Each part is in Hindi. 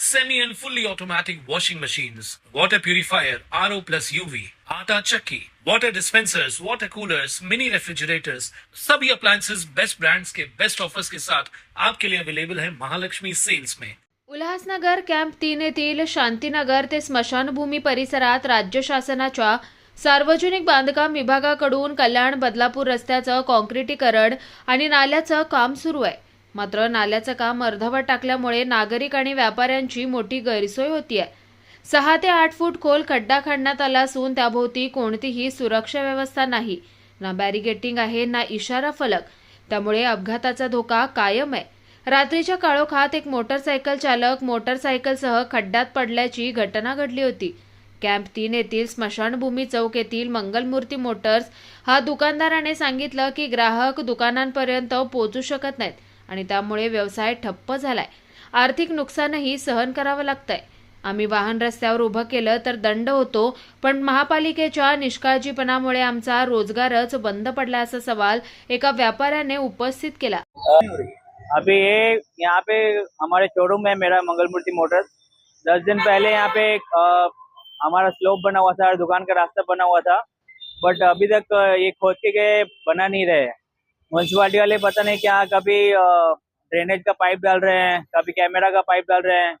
semi and fully automatic washing machines, water purifier, RO plus UV, आटा चक्की, water dispensers, water coolers, mini refrigerators, सभी appliances बेस्ट ब्रांड्स के बेस्ट ऑफर्स के साथ आपके लिए अवेलेबल है महालक्ष्मी सेल्स में। उल्हासनगर कॅम्प तीन येथील शांतीनगर ते स्मशानभूमी परिसरात राज्य शासनाच्या सार्वजनिक बांधकाम विभागाकडून कल्याण बदलापूर रस्त्याचं काँक्रिटीकरण आणि नाल्याचं काम सुरू आहे. मात्र नाल्याचं काम अर्धवट टाकल्यामुळे नागरिक आणि व्यापाऱ्यांची मोठी गैरसोय होती आहे सहा ते आठ फूट खोल खड्डा खणण्यात आला असून त्याभोवती कोणतीही सुरक्षा व्यवस्था नाही. ना बॅरिगेटिंग आहे ना इशारा फलक. त्यामुळे अपघाताचा धोका कायम आहे. रात्रीच्या काळोखात एक मोटरसायकल चालक मोटरसायकलसह खड्ड्यात पडल्याची घटना घडली होती. कॅम्प तीन येथील स्मशानभूमी चौक येथील मंगलमूर्ती मोटर्स हा दुकानदाराने सांगितलं की ग्राहक दुकानांपर्यंत पोहोचू शकत नाहीत. आणि त्यामुळे व्यवसाय ठप्प झालाय. आर्थिक नुकसानही सहन करावं लागतंय. आम्ही वाहन रस्त्यावर उभं केलं तर दंड होतो पण महापालिकेच्या निष्काळजीपणामुळे आमचा रोजगारच बंद पडला असा सवाल एका व्यापाऱ्याने उपस्थित केला. अभी ये यहाँ पे हमारे शोरूम है मेरा मंगलमूर्ति मोटर्स दस दिन पहले यहाँ पे एक, हमारा स्लोप बना हुआ था दुकान का रास्ता बना हुआ था बट अभी तक ये खोद के गए बना नहीं रहे. म्यूनसिपाली वाले पता नहीं क्या, कभी ड्रेनेज का पाइप डाल रहे हैं, कभी कैमरा का पाइप डाल रहे हैं,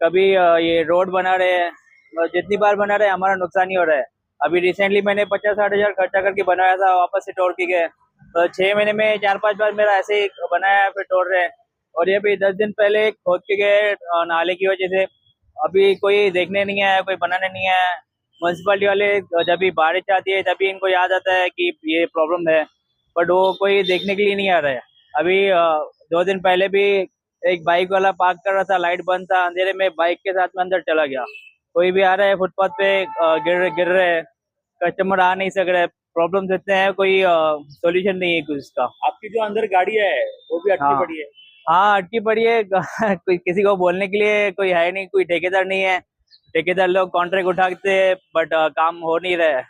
कभी ये रोड बना रहे हैं जितनी बार बना रहे हैं, हमारा नुकसान ही हो रहा है। अभी रिसेंटली मैंने पचास साठ हज़ार खर्चा करके बनाया था, वापस से तोड़ के गए। तो छह महीने में चार पाँच बार मेरा ऐसे ही बनाया है फिर तोड़ रहे हैं। और ये भी दस दिन पहले खोद के गए नाले की वजह से। अभी कोई देखने नहीं आया, कोई बनाने नहीं आया। म्यूनसिपाली वाले जब भी बारिश आती है, तभी इनको याद आता है कि ये प्रॉब्लम है। बट वो कोई देखने के लिए नहीं आ रहा है। अभी दो दिन पहले भी एक बाइक वाला पार्क कर रहा था लाइट बंद था अंधेरे में बाइक के साथ में अंदर चला गया। कोई भी आ रहा है फुटपाथ पे गिर गिर रहे हैं कस्टमर आ नहीं सक रहे प्रॉब्लम देते हैं कोई सॉल्यूशन नहीं है कुछ इसका। आपकी जो अंदर गाड़ी है वो भी अटकी हाँ। पड़ी है? हाँ अटकी पड़ी है कोई किसी को बोलने के लिए कोई है नहीं कोई ठेकेदार नहीं है। ठेकेदार लोग कॉन्ट्रैक्ट उठाते हैं बट काम हो नहीं रहा है।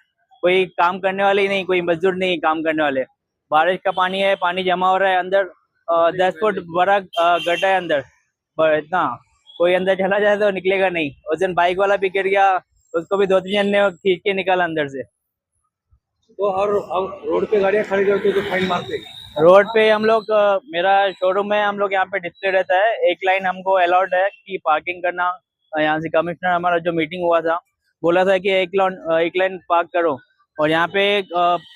कोई काम करने वाले ही नहीं कोई मजदूर नहीं काम करने वाले। बारिश का पानी है पानी जमा हो रहा है अंदर दस फुट बड़ा गड्ढा है अंदर। पर इतना कोई अंदर चला जाए तो निकलेगा नहीं। उस दिन बाइक वाला भी गिर गया उसको भी दो तीन जन ने खींच के निकाला अंदर से। तो और रोड पे गाड़ियाँ खड़ी करते तो फाइन मारते रोड पे हम लोग मेरा शोरूम है हम लोग यहाँ पे डिस्प्ले रहता है। एक लाइन हमको अलाउड है कि पार्किंग करना यहाँ से कमिश्नर हमारा जो मीटिंग हुआ था बोला था कि एक लाइन एक लाइन पार्क करो। और यहाँ पे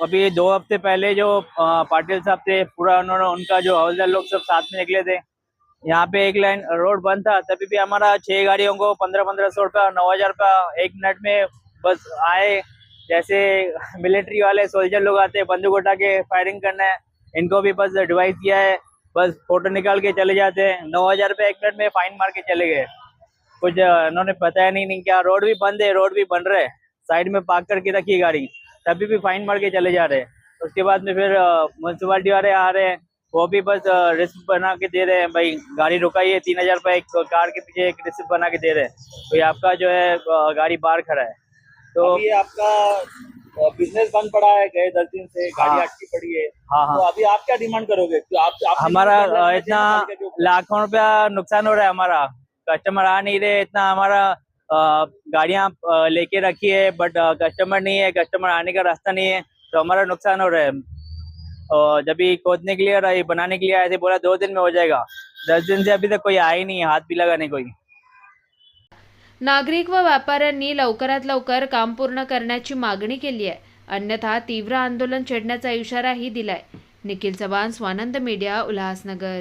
अभी दो हफ़्ते पहले जो पाटिल साहब थे पूरा उन्होंने उनका जो हवलदार लोग सब साथ में निकले थे। यहाँ पे एक लाइन रोड बंद था तभी भी हमारा छह गाड़ियों को पंद्रह पंद्रह सौ रुपया नौ हज़ार रुपया एक मिनट में बस आए। जैसे मिलिट्री वाले सोल्जर लोग आते हैं बंदूक उठा के फायरिंग करना है इनको भी बस डिवाइस दिया है बस फ़ोटो निकाल के चले जाते हैं। नौ हज़ार रुपये एक मिनट में फाइन मार के चले गए। कुछ इन्होंने बताया नहीं, नहीं क्या रोड भी बंद है रोड भी बन रहे साइड में पार्क करके रखी गाड़ी। तभी भी फाइन मार के चले जा रहे हैं। उसके बाद में फिर म्यूनसिपालिटी वाले आ रहे हैं। वो भी बस रिस्क बना के दे रहे हैं। भाई गाड़ी रुकाई है तीन हज़ार रुपये एक कार के पीछे एक रिसिप्ट बना के दे रहे हैं। तो ये आपका जो है गाड़ी बाहर खड़ा है। तो तो अभी आपका बिज़नेस बंद पड़ा है गए दस दिन से गाड़ी हाँ। अटकी पड़ी है। हाँ हाँ, तो अभी आप क्या डिमांड करोगे? तो आप, आप हमारा इतना लाखों रुपया नुकसान हो रहा है हमारा। कस्टमर आ नहीं रहे इतना हमारा गाड़ियां लेके रखी है बट कस्टमर नहीं है कस्टमर आने का रास्ता नहीं है तो हमारा नुकसान हो रहा है। और जब भी खोदने के लिए और ये बनाने के लिए आए थे बोला दो दिन में हो जाएगा। दस दिन से अभी तक कोई आया ही नहीं हाथ भी लगा नहीं कोई। नागरिक व व्यापाऱ्यांनी लवकरात लवकर काम पूर्ण करण्याची मागणी केली आहे. अन्यथा तीव्र आंदोलन छेडण्याचा इशाराही दिलाय. निखिल चव्हाण स्वानंद मीडिया उल्हासनगर.